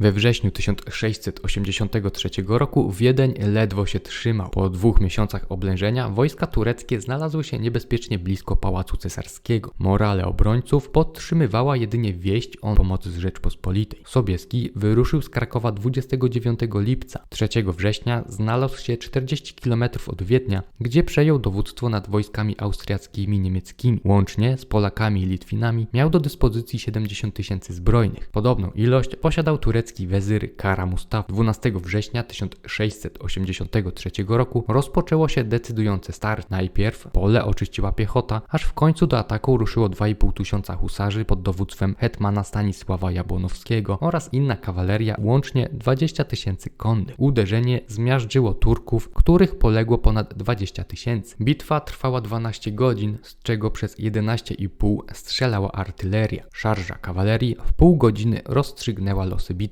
We wrześniu 1683 roku Wiedeń ledwo się trzymał. Po dwóch miesiącach oblężenia wojska tureckie znalazły się niebezpiecznie blisko Pałacu Cesarskiego. Morale obrońców podtrzymywała jedynie wieść o pomocy z Rzeczpospolitej. Sobieski wyruszył z Krakowa 29 lipca. 3 września znalazł się 40 km od Wiednia, gdzie przejął dowództwo nad wojskami austriackimi i niemieckimi. Łącznie z Polakami i Litwinami miał do dyspozycji 70 tysięcy zbrojnych. Podobną ilość posiadał turecki wezyr Kara Mustafa. 12 września 1683 roku rozpoczęło się decydujące start. Najpierw pole oczyściła piechota, aż w końcu do ataku ruszyło 2,5 tysiąca husarzy pod dowództwem hetmana Stanisława Jabłonowskiego oraz inna kawaleria, łącznie 20 tysięcy konnych. Uderzenie zmiażdżyło Turków, których poległo ponad 20 tysięcy. Bitwa trwała 12 godzin, z czego przez 11,5 strzelała artyleria. Szarża kawalerii w pół godziny rozstrzygnęła losy bitwy.